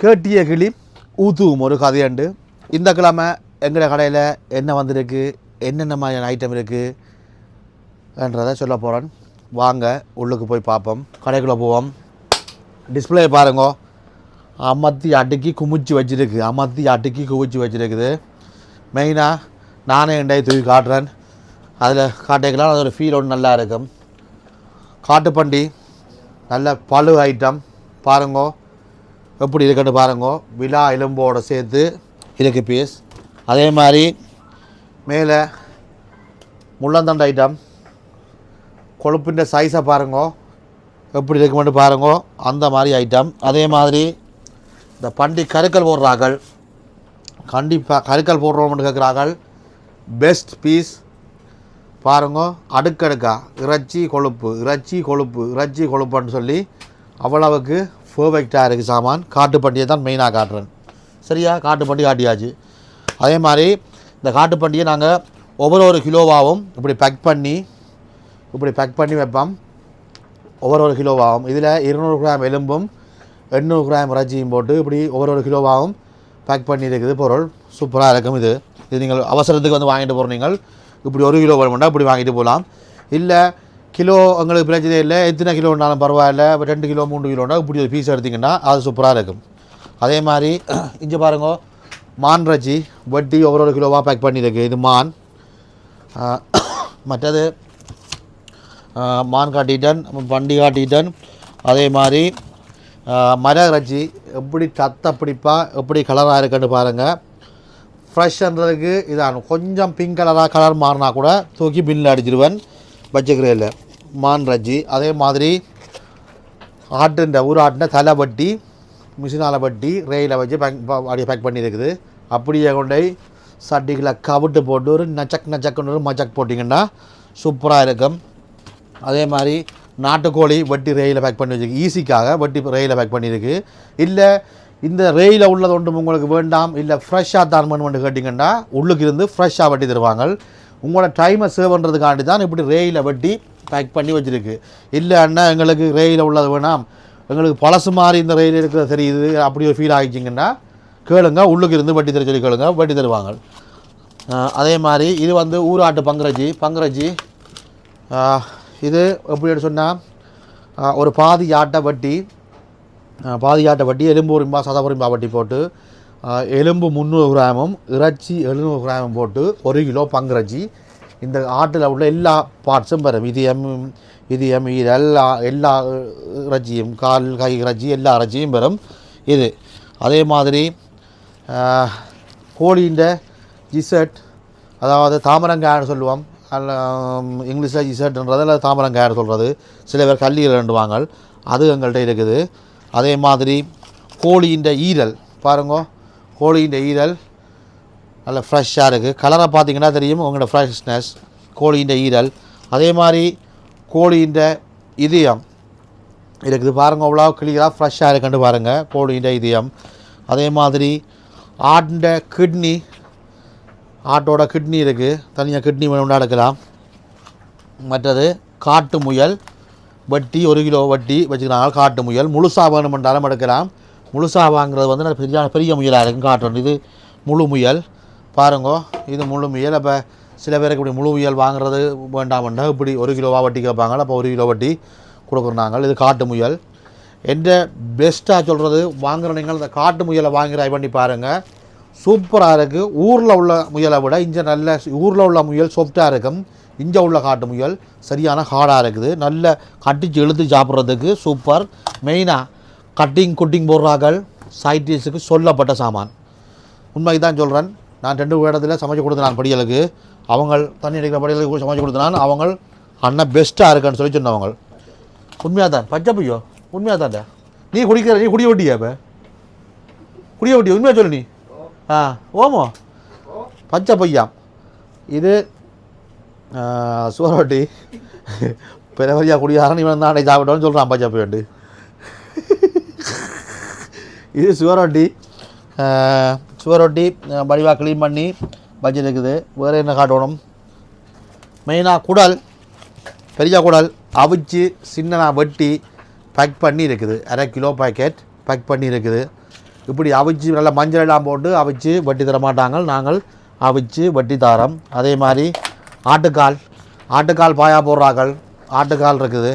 கேட்டிய கிளி ஊத்துவும் ஒரு கதையுண்டு. இந்த கிழமை எங்களோட கடையில் என்ன வந்திருக்கு என்னென்ன மாதிரியான ஐட்டம் இருக்குன்றதை சொல்ல போகிறேன் வாங்க உள்ளுக்கு போய் பார்ப்போம். கடைக்குள்ளே போவோம். டிஸ்பிளே பாருங்க. அமர்த்தி அடுக்கி குமிச்சு வச்சுருக்கு. அமர்த்தி அடுக்கி குமிச்சு வச்சுருக்குது. மெயினாக நானே எண்டை தூக்கி காட்டுறேன். அதில் காட்டிக்கலாம் ஒரு ஃபீல் ஒன்று நல்லா இருக்கும். காட்டுப்பண்டி நல்ல பழு ஐட்டம் பாருங்கோ. எப்படி இருக்குன்னு பாருங்கோ. விழா எலும்போடு சேர்த்து இருக்கு பீஸ் அதே மாதிரி மேலே முள்ளந்தண்டு ஐட்டம் கொழுப்பின் சைஸை பாருங்கோ. எப்படி இருக்குமென்னு பாருங்கோ. அந்த மாதிரி ஐட்டம் அதே மாதிரி இந்த பண்டி கருக்கல் போடுறார்கள். கண்டிப்பாக கருக்கல் போடுறோம்னு கேட்குறார்கள். பெஸ்ட் பீஸ் பாருங்க. அடுக்கடுக்கா. இறைச்சி கொழுப்பு இறைச்சி கொழுப்பு இறைச்சி கொழுப்புன்னு சொல்லி அவ்வளவுக்கு பர்ஃபெக்டாக இருக்குது சாமான். காட்டுப்பண்டியை தான் மெயினாக காட்டுறேன். சரியா? காட்டுப்பண்டி காட்டியாச்சு. அதே மாதிரி இந்த காட்டுப்பண்டியை நாங்கள் ஒவ்வொரு ஒரு கிலோவாகவும் இப்படி பேக் பண்ணி இப்படி பேக் பண்ணி வைப்போம். ஒவ்வொரு ஒரு கிலோவாகவும் இதில் இருநூறு கிராம் எலும்பும் எண்ணூறு கிராம் இறைச்சியும் போட்டு இப்படி ஒவ்வொரு ஒரு கிலோவாகவும் பேக் பண்ணி இருக்குது பொருள் சூப்பராக இருக்கும் இது. இது நீங்கள் அவசரத்துக்கு வந்து வாங்கிட்டு போகிறீங்க இப்படி ஒரு கிலோ வேணுமெண்டா இப்படி வாங்கிட்டு போகலாம். இல்லை கிலோ உங்களுக்கு பிரச்சனை இல்லை. எத்தனை கிலோனாலும் பரவாயில்ல. இப்போ ரெண்டு கிலோ மூணு கிலோனா இப்படி ஒரு பீஸ் எடுத்திங்கன்னா அது சூப்பராக இருக்கும். அதே மாதிரி இங்கே பாருங்க மான் ரச்சி வட்டி ஒவ்வொரு ஒரு கிலோவாக பேக் பண்ணியிருக்கு. இது மான். மற்றது மான் காட்டிட்டன் வண்டி காட்டிட்டன். அதே மாதிரி மர இறைச்சி எப்படி தத்த பிடிப்பாக எப்படி கலராக இருக்குன்னு பாருங்கள் ஃப்ரெஷ்ன்றதுக்கு இதான். கொஞ்சம் பிங்க் கலராக கலர் மாறினா கூட தூக்கி பில்லில் அடிச்சிடுவேன் வச்சுக்கிறேன் மான் இறைச்சி அதே மாதிரி ஆட்டுன்ற ஊர் ஆட்டின தலை வட்டி மிஷினால் வட்டி ரேயில் வச்சு பேக் அப்படியே பேக் பண்ணியிருக்குது. அப்படியே கொண்டு சட்டிகளை கவிட்டு போட்டு ஒரு நச்சக் நச்சக்குன்னு ஒரு மச்சக் போட்டிங்கன்னா சூப்பராக இருக்கும். அதே மாதிரி நாட்டுக்கோழி வட்டி ரயிலில் பேக் பண்ணி வச்சிருக்கு ஈஸிக்காக வட்டி ரேயில் பேக் பண்ணியிருக்கு. இல்லை இந்த ரேயில் உள்ளது ஒன்றும் உங்களுக்கு வேண்டாம் இல்லை ஃப்ரெஷ்ஷாக தான் வேணும்னு கேட்டிங்கன்னா உள்ளுக்கு இருந்து ஃப்ரெஷ்ஷாக வட்டி தருவாங்க. உங்களோட டைமை சேவ் பண்ணுறதுக்காண்டி தான் இப்படி ரேயில் வட்டி பேக் பண்ணி வச்சுருக்கு. இல்லை அண்ணா எங்களுக்கு ரேயில் உள்ளது வேணாம். எங்களுக்கு பழசு மாதிரி இந்த ரயில் இருக்கிறது தெரியுது. அப்படி ஒரு ஃபீல் ஆகிச்சிங்கன்னா கேளுங்க. உள்ளுக்கு இருந்து வட்டி தர சொல்லி கேளுங்க. வட்டி தருவாங்க. அதே மாதிரி இது வந்து ஊராட்டு பங்கரஜி. பங்கரஜி இது எப்படி சொன்னால் ஒரு பாதி ஆட்டை வட்டி பாதி ஆட்டை வட்டி எலும்பு உரிம்பா சத வட்டி போட்டு எலும்பு முந்நூறு கிராமும் இறைச்சி எழுநூறு கிராமும் போட்டு ஒரு கிலோ பங்கரஜி. இந்த ஆட்டில் உள்ள எல்லா பார்ட்ஸும் வரும் இதயம் இதயம் இது எல்லா எல்லா இறைச்சியும் கால் கை இறைச்சி எல்லா இறைச்சியும் வரும் இது. அதே மாதிரி கோழியின் ஜிசட் அதாவது தாமரங்காயன்னு சொல்லுவோம். அல்ல இங்கிலீஷில் ஜிசட்ன்றது அல்லது தாமரங்காயன்னு சொல்கிறது சில பேர் கல்லீரல் ரெண்டுவாங்க அது எங்கள்கிட்ட இருக்குது. அதே மாதிரி கோழியின் ஈரல் பாருங்க. கோழியின் ஈரல் நல்ல ஃப்ரெஷ்ஷாக இருக்குது கலரை பார்த்தீங்கன்னா தெரியும். உங்களோட ஃப்ரெஷ்னஸ் கோழியின் ஈரல் அதே மாதிரி கோழியின் இதயம். இருக்குது பாருங்கள் அவ்வளோ கிளியராக ஃப்ரெஷ்ஷாக இருக்குன்னு பாருங்கள் கோழியின் இதயம். அதே மாதிரி ஆட்டின் கிட்னி ஆட்டோட கிட்னி இருக்குது தனியாக கிட்னி வேணும்னா எடுக்கலாம். மற்றது காட்டு முயல். வட்டி ஒரு கிலோ வட்டி வச்சுக்கிறாங்க காட்டு முயல். முழுசாக வேணுமென்றாலும் எடுக்கலாம். முழுசாக வாங்குறது வந்து நல்ல பெரிய பெரிய முயலாக இருக்கும் காட்டணும் இது முழு முயல். பாருங்கோ இது முழு முயல். அப்போ சில பேருக்கு இப்படி முழு முயல் வாங்குறது வேண்டாம்னா இப்படி ஒரு கிலோவாக வட்டி கேட்பாங்க அப்போ ஒரு கிலோ வட்டி கொடுக்குறோம் நாங்கள். இது காட்டு முயல். எந்த பெஸ்ட்டாக சொல்கிறது வாங்குற நீங்கள் இந்த காட்டு முயலை வாங்கி ட்ரை பண்ணி பாருங்கள் சூப்பராக இருக்குது ஊரில் உள்ள முயலை விட இங்கே நல்ல ஊரில் உள்ள முயல் சாஃப்டாக இருக்கும். இங்கே உள்ள காட்டு முயல் சரியான ஹார்டாக இருக்குது. நல்ல கட்டிச்சு இழுத்து சாப்பிட்றதுக்கு சூப்பர் மெயினாக கட்டிங் குட்டிங் போடுறார்கள். சைட்டிஸுக்கு சொல்லப்பட்ட சாமான். உண்மைக்கு தான் சொல்கிறேன் நான் ரெண்டு இடத்துல சமைச்சு கொடுத்தேன் படிகளுக்கு அவங்க தண்ணி அடிக்கிற படிகளுக்கு சமைச்சு கொடுத்தேன். அவங்க அண்ணன் பெஸ்ட்டாக இருக்குன்னு சொல்லி சொன்னவங்க உண்மையாக தான் பச்சை பையோ உண்மையாக தான்டா நீ குடிக்கிற நீ குடிய ஒட்டியா இப்போ? குடிய ஒட்டி உண்மையாக சொல்லு நீ. ஆ ஓமோ? பச்சை பையா? இது சுவரொட்டி பெரிய குடியாரன் இவன் தான் சாப்பிட்டோன்னு சொல்கிறான் பச்சை பையன்ட்டு இது சுவரொட்டி சுவரொட்டி வடிவாக க்ளீன் பண்ணி வச்சிருக்குது வேறு என்ன காட்டணும்? மெயினாக குடல் பெரிய குடல் அவிச்சு சின்னதாக வெட்டி பேக் பண்ணி இருக்குது. அரை கிலோ பாக்கெட் பேக் பண்ணி இருக்குது. இப்படி அவிச்சு நல்லா மஞ்சள் எல்லாம் போட்டு அவிச்சு வட்டி தர மாட்டாங்க. நாங்கள் அவிச்சு வட்டி தாரோம். அதே மாதிரி ஆட்டுக்கால் ஆட்டுக்கால் பாயா போடுறார்கள். ஆட்டுக்கால் இருக்குது.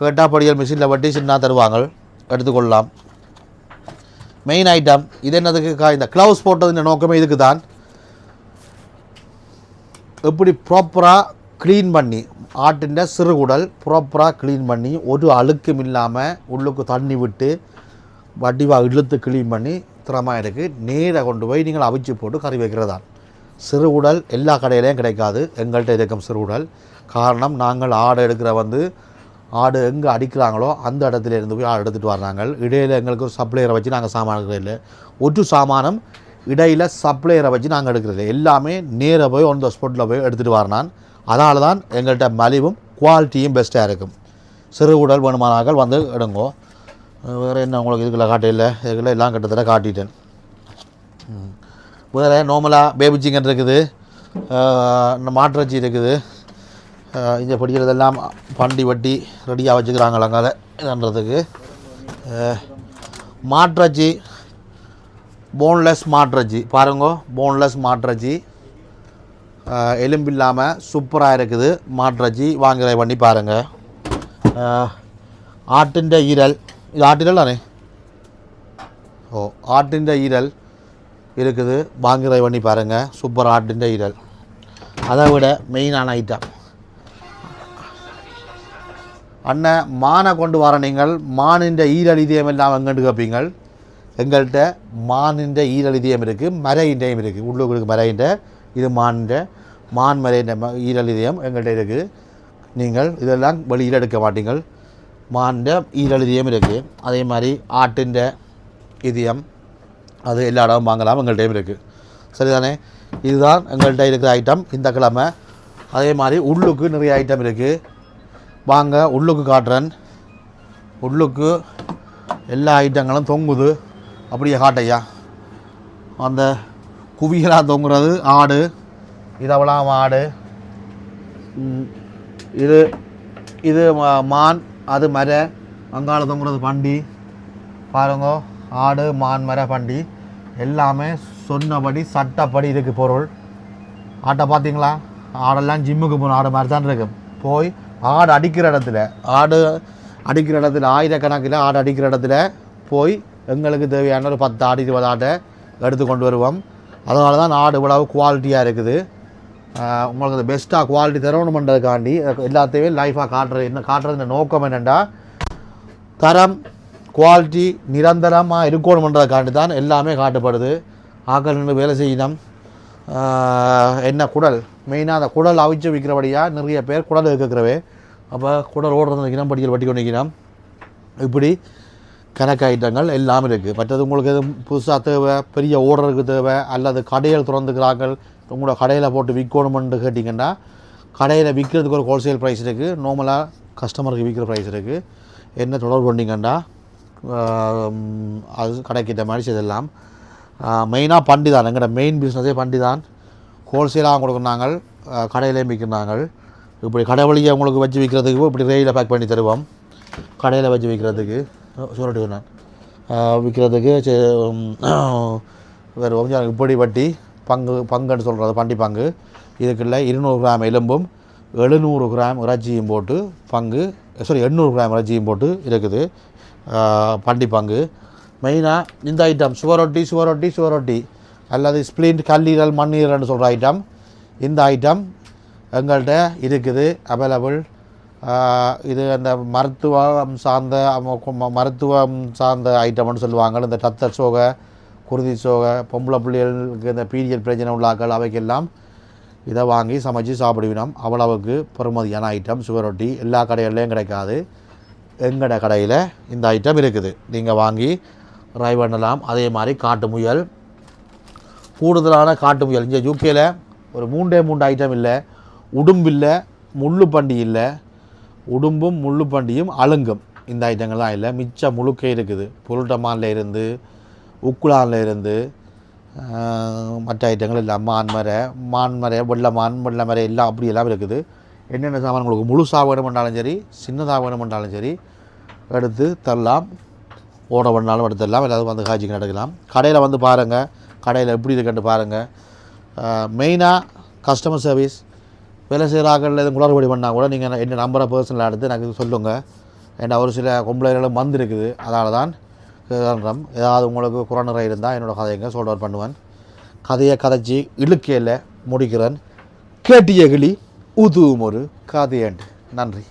கேட்டாப்படியல் மிஷினில் வட்டி சின்ன தருவாங்க. எடுத்துக்கொள்ளலாம். மெயின் ஐட்டம் இது என்னதுக்கு கா- இந்த க்ளவுஸ் போட்டதுன்ற நோக்கமே இதுக்கு தான் எப்படி ப்ராப்பராக க்ளீன் பண்ணி ஆட்டின் சிறுகுடல் ப்ராப்பராக க்ளீன் பண்ணி ஒரு அழுக்கும் இல்லாமல் உள்ளுக்கு தண்ணி விட்டு வடிவாக இழுத்து க்ளீன் பண்ணி திறமாக இருக்குது நேராக கொண்டு போய் நீங்கள் அவிச்சு போட்டு கறி வைக்கிறதான் சிறுகுடல் எல்லா கடையிலையும் கிடைக்காது. எங்கள்கிட்ட இருக்கும் சிறுகுடல் காரணம் நாங்கள் ஆடை எடுக்கிற வந்து ஆடு எங்கே அடிக்கிறாங்களோ அந்த இடத்துல இருந்து போய் ஆடு எடுத்துகிட்டு வர்றாங்க. இடையில் எங்களுக்கு ஒரு சப்ளையரை வச்சு நாங்கள் சாமான் எடுக்கிறது இல்லை. ஒரு சாமானம் இடையில் சப்ளையரை வச்சு நாங்கள் எடுக்கிறது எல்லாமே நேராக போய் ஒன் த ஸ்பாட்டில் போய் எடுத்துகிட்டு வரனான் அதனால தான் எங்கள்கிட்ட மலிவும் குவாலிட்டியும் பெஸ்ட்டாக இருக்கும். சிறு உடல் வேணுமானாக்கள் வந்து எடுங்கோ. வேறு என்ன உங்களுக்கு இதுக்குள்ள காட்டையில் இதுக்குள்ள எல்லாம் கிட்டத்தட்ட காட்டிட்டேன். வேறு நார்மலாக பேபி சிக்கன் இருக்குது. மாட்டிறச்சி இந்த இருக்குது. இங்கே படிக்கிறதெல்லாம் பண்டி வட்டி ரெடியாக வச்சுக்கிறாங்களாங்க அதை இதுன்றதுக்கு. மாட்ரஜி போன்லெஸ் மாட்ரஜி பாருங்க போன்லெஸ் மாட்ரஜி எலும்பு இல்லாமல் சூப்பராக இருக்குது. மாட்ரஜி வாங்குகிற பண்ணி பாருங்கள் ஆட்டின் ஈரல். இது ஆட்டிரல் தானே? ஓ ஆட்டின் ஈரல் இருக்குது. வாங்குகிற பண்ணி பாருங்கள் சூப்பர் ஆட்டின் ஈரல். அதை விட மெயினான ஐட்டம் அண்ணன் மானை கொண்டு வர நீங்கள் மானின்ற ஈரல் எல்லாம் எங்கன்னு கேட்பீங்கள்? எங்கள்கிட்ட மானின்ற ஈரல் இருக்குது மரையின்றையும் இருக்குது உள்ளுக்கு மரையின்ற இது மானின்ற மான் மரையின்ற ம ஈரல் எங்கள்கிட்ட இருக்குது நீங்கள் இதெல்லாம் வெளியில் எடுக்க மாட்டீங்கள். மானின்ற ஈரல் இருக்குது அதே மாதிரி ஆட்டின்ற இதயம் அது எல்லா இடமும் வாங்கலாம் எங்கள்கிட்டயும் இருக்குது சரிதானே? இதுதான் எங்கள்கிட்ட இருக்கிற ஐட்டம் இந்த கிழமை. அதே மாதிரி உள்ளுக்கு நிறைய ஐட்டம் இருக்குது வாங்க உள்ளுக்கு காட்டுறேன். உள்ளுக்கு எல்லா ஐட்டங்களும் தொங்குது. அப்படியே காட்டையா. அந்த குவிகளாக தொங்குறது ஆடு. இதவெல்லாம் ஆடு. இது இது மா- மான் அது மர. அங்காள தொங்குறது பண்டி. பாருங்க ஆடு மான் மர பண்டி. எல்லாமே சொன்னபடி சட்டப்படி இருக்குது பொருள். ஆட்டை பார்த்தீங்களா? ஆடெல்லாம் ஜிம்முக்கு போகணும் ஆடு மாதிரி தான் இருக்குது போய் ஆடு அடிக்கிற இடத்துல ஆடு அடிக்கிற இடத்துல ஆயிரக்கணக்கில் ஆடு அடிக்கிற இடத்துல போய் எங்களுக்கு தேவையான ஒரு பத்து ஆடு இருபது ஆட்டை எடுத்து கொண்டு வருவோம். அதனால தான் ஆடு இவ்வளவு குவாலிட்டியாக இருக்குது. உங்களுக்கு உங்களுக்கு பெஸ்ட்டாக குவாலிட்டி தரணுமன்றதுக்காண்டி எல்லாத்தையுமே லைஃபாக காட்டுறது என்ன காட்டுறது நோக்கம் என்னென்னா தரம் குவாலிட்டி நிரந்தரமாக இருக்கணுமன்றதுக்காண்டி தான் எல்லாமே காட்டப்படுது. ஆக்கள் நின்று வேலை செய்யணும் என்ன குடல்? மெயினாக அந்த குடல் அவிச்சு விற்கிறபடியாக நிறைய பேர் குடல் இருக்கிறவே அப்போ குடல் ஓடுறது நிற்கிறோம் படிக்கல் வட்டி கொண்டு இப்படி கணக்கு ஐட்டங்கள் எல்லாம் இருக்குது மற்றது உங்களுக்கு எதுவும் புதுசாக தேவை பெரிய ஓர்டருக்கு தேவை அல்லது கடையில் திறந்துக்கிறார்கள் உங்களோட கடையில் போட்டு விற்கணுமென்று கேட்டிங்கன்னா கடையில் விற்கிறதுக்கு ஒரு ஹோல்சேல் ப்ரைஸ் இருக்குது நார்மலாக கஸ்டமருக்கு விற்கிற ப்ரைஸ் இருக்குது என்ன தொடர்பு பண்ணிங்கன்னா அது கடைக்கிட்ட மாதிரி செய்தெல்லாம் மெயினாக பண்டி தான் எங்களோட மெயின் பிஸ்னஸே பண்டி தான் ஹோல்சேலாக கொடுக்குறாங்க கடையிலேயும் விற்கிறாங்க இப்படி கடை வழியை உங்களுக்கு வச்சு விற்கிறதுக்கு இப்படி ரெயிலில் பேக் பண்ணி தருவோம். கடையில் வச்சு விற்கிறதுக்கு சொல்லிட்டு நான் விற்கிறதுக்கு வேறு கொஞ்சம் இப்படி வட்டி பங்கு பங்குன்னு சொல்கிறது பண்டி பங்கு. இதுக்குள்ள இருநூறு கிராம் எலும்பும் எழுநூறு கிராம் இறைச்சியும் போட்டு பங்கு சாரி எண்ணூறு கிராம் இறைச்சியும் போட்டு இருக்குது. பண்டி பங்கு. மெயினாக இந்த ஐட்டம் சுவரொட்டி சுவரொட்டி சுவரொட்டி அல்லது ஸ்ப்ளிண்ட் கல்லீரல் மண்ணீரல்னு சொல்கிற ஐட்டம் இந்த ஐட்டம் எங்கள்கிட்ட இருக்குது அவைலபிள் இது அந்த மருத்துவம் சார்ந்த மருத்துவம் சார்ந்த ஐட்டம்னு சொல்லுவாங்க இந்த ரத்த சோகை குருதி சோகை பொம்பளை பிள்ளைகளுக்கு இந்த பீரியட் பிரச்சனை உள்ளாக்கள் அவைக்கெல்லாம் இதை வாங்கி சமைச்சு சாப்பிடுவினோம். அவ்வளவுக்கு பெறுமதியான ஐட்டம் சுவரொட்டி எல்லா கடைகள்லையும் கிடைக்காது. எங்கட கடையில் இந்த ஐட்டம் இருக்குது. நீங்கள் வாங்கி ட்ரை பண்ணலாம் அதே மாதிரி காட்டு முயல். கூடுதலான காட்டு முயல் இங்கே யூகேல ஒரு மூன்றே மூன்று ஐட்டம் இல்லை உடும்பு இல்லை முள்ளு பண்டி இல்லை. உடும்பும் முள்ளு பண்டியும் அழுங்கும். இந்த ஐட்டங்கள்லாம் இல்லை மிச்சம் முழுக்க இருக்குது. புருட்டமான்ல இருந்து உக்குலானில் இருந்து மற்ற ஐட்டங்கள் இல்லை மான்மரை மான்மரை வெள்ளை மான் வெள்ளை மரை எல்லாம் அப்படி எல்லாம் இருக்குது. என்னென்ன சாமான் உங்களுக்கு முழுசாக வேணுமென்றாலும் சரி சின்னதாக வேணுமென்றாலும் சரி எடுத்து தரலாம். ஓட பண்ணாலும் எடுத்துடலாம் எல்லாரும் வந்து காய்ச்சிக்கு எடுக்கலாம் கடையில் வந்து பாருங்கள் கடையில் எப்படி இருக்குன்னு பாருங்கள் மெயினாக கஸ்டமர் சர்வீஸ் வேலை செய்கிறார்கள் எதுவும் குளறுபடி பண்ணால் கூட நீங்கள் என்ன நம்பரை பர்சனலாக எடுத்து எனக்கு சொல்லுங்கள் ஏன்னா ஒரு சில கொம்பளைகளும் வந்திருக்குது. அதனால தான் கேட்குறோம் ஏதாவது உங்களுக்கு குறநிறை இருந்தால் என்னோடய கதைங்க சோல்ட் அவுட் பண்ணுவேன். கதையை கதைச்சி இழுக்கையில் முடிக்கிறேன். கேட்டிய கிளி உதுவும் ஒரு கதையண்டு. நன்றி.